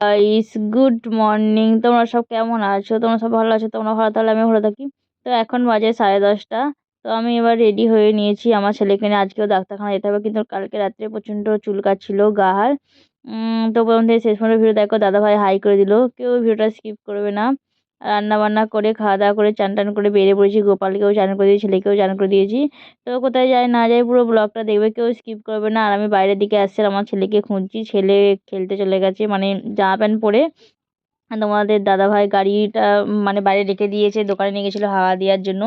Guys good morning তোমরা সব কেমন আছো? তোমরা সব ভালো আছো? তোমরা ভালো? তাহলে আমি ভালো থাকি। তো এখন বাজে সাড়ে দশটা। তো আমি এবার রেডি হয়ে নিয়েছি আমার ছেলেকে নিয়ে। আজকেও ডাক্তারখানা যেতে হবে, কিন্তু কালকে রাত্রে প্রচণ্ড চুলকাচ্ছিল গা হার তো প্রথম থেকে শেষ পর্যন্ত ভিডিও দেখো। দাদাভাই হাই করে দিল। কেউ ভিডিওটা স্কিপ করবে না। রান্না বান্না করে খাওয়া দাওয়া করে চান টান করে বেরিয়ে পড়েছি। গোপালকেও চান করে দিয়েছি, ছেলেকেও চান করে দিয়েছি। তো কোথায় যায় না যায় পুরো ব্লগটা দেখবে, কেউ স্কিপ করবে না। আর আমি বাইরের দিকে আসছি আমার ছেলেকে খুঁজছি। ছেলে খেলতে চলে গেছে মানে জামা প্যান্ট পরে। তোমাদের দাদাভাই গাড়িটা মানে বাইরে রেখে দিয়েছে, দোকানে নিয়ে গেছিল হাওয়া দেওয়ার জন্য।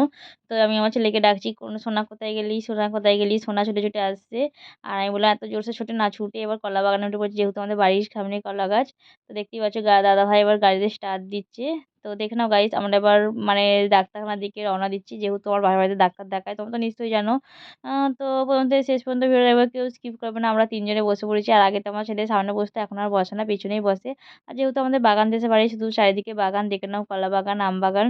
তো আমি আমার ছেলেকে ডাকছি, কোনো সোনা কোথায় গেলি? সোনা কোথায় গেলি? সোনা ছুটে ছুটে আসছে। আর আমি বললাম, এত জোরসে ছুটে না, ছুটে এবার কলা বাগানে উঠে পড়ছি, যেহেতু আমাদের বাড়ির সামনে কলা গাছ। তো দেখতেই পাচ্ছ দাদাভাই এবার গাড়িতে স্টার্ট দিচ্ছে। তো দেখে নাও গাইজ আমরা এবার মানে ডাক্তারখানার দিকে রওনা দিচ্ছি। যেহেতু আমার বাবার বাড়িতে ডাক্তার দেখায়, তোমরা তো নিশ্চয়ই জানো। তো পর্যন্ত শেষ পর্যন্ত ভিডিও এবার কেউ স্কিপ করবে না। আমরা তিনজনে বসে পড়েছি। আর আগে তো আমার ছেলে সামনে বসতে, এখন আর বসে না, পিছনেই বসে। আর যেহেতু আমাদের বাগান দেশে বাড়ি, শুধু চারিদিকে বাগান, দেখে নাও কলা বাগান আম বাগান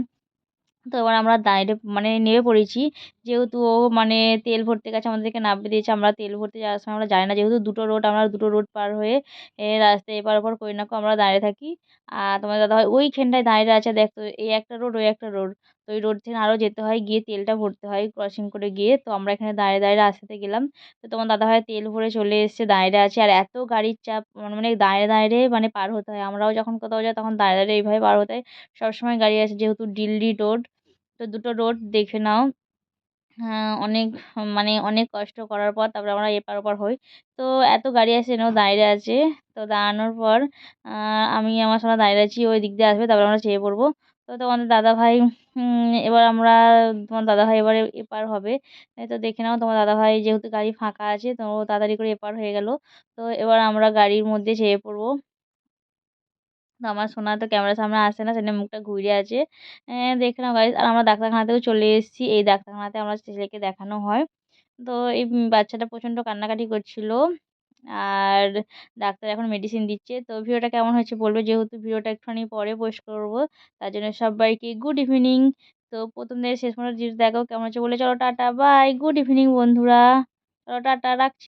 তো এবার আমরা দাঁড়িয়ে মানে নেমে পড়েছি। যেহেতু ও মানে তেল ভরতে গেছে, আমাদেরকে নামিয়ে দিয়েছে। আমরা তেল ভরতে যাওয়ার সময় আমরা জানি না, যেহেতু দুটো রোড, আমরা দুটো রোড পার হয়ে, এ রাস্তায় এপার ওপার করি না আমরা দাঁড়িয়ে থাকি। আর তোমার দাদাভাই ওইখানটায় দাঁড়িয়ে আছে, দেখো এই একটা রোড, ওই একটা রোড। ওই রোড থেকে আরও যেতে হয়, গিয়ে তেলটা ভরতে হয় ক্রসিং করে গিয়ে। তো আমরা এখানে দাঁড়িয়ে দাঁড়িয়ে রাস্তাতে গেলাম। তো তোমার দাদাভাই তেল ভরে চলে এসছে, দাঁড়িয়ে আছে। আর এত গাড়ির চাপ মানে দাঁড়িয়ে দাঁড়িয়ে মানে পার হতে হয়। আমরাও যখন কোথাও যাই তখন দাঁড়িয়ে দাঁড়িয়ে এইভাবে পার হতে হয়। সবসময় গাড়ি আছে যেহেতু দিল্লি রোড, তো দুটো রোড দেখে নাও। হ্যাঁ অনেক মানে অনেক কষ্ট করার পর তারপরে আমরা এপার ওপার হই। তো এত গাড়ি আছে, এনেও দাঁড়িয়ে আছে। তো দাঁড়ানোর পর আমি আমার সঙ্গে দাঁড়িয়ে আছি, ওই দিক দিয়ে আসবে, তারপরে আমরা চেয়ে পড়ব। তো তোমাদের দাদাভাই এবার আমরা তোমার দাদাভাই এবারে এপার হবে। তো দেখে নাও, তোমার দাদাভাই যেহেতু গাড়ি ফাঁকা আছে, তো তাড়াতাড়ি করে এপার হয়ে গেল। তো এবার আমরা গাড়ির মধ্যে চেয়ে পড়ব। তো আমার সোনা তো ক্যামেরার সামনে আসে না, সেজন্য মুখটা ঘুরে আছে। দেখে নাও গাইজ আর আমরা ডাক্তারখানাতেও চলে এসেছি। এই ডাক্তারখানাতে আমরা ছেলেকে দেখানো হয়। তো এই বাচ্চাটা প্রচণ্ড কান্নাকাটি করছিল। আর ডাক্তার এখন মেডিসিন দিচ্ছে। তো ভিডিওটা কেমন হয়েছে বলবে? যেহেতু ভিডিওটা একটুখানি পরে পোস্ট করব, তার জন্য সবাইকে গুড ইভিনিং তো প্রথম থেকে শেষ পর্যন্ত জিনিস দেখো কেমন হচ্ছে বলে, চলো টাটা বাই গুড ইভিনিং বন্ধুরা। চলো টাটা, রাখছি।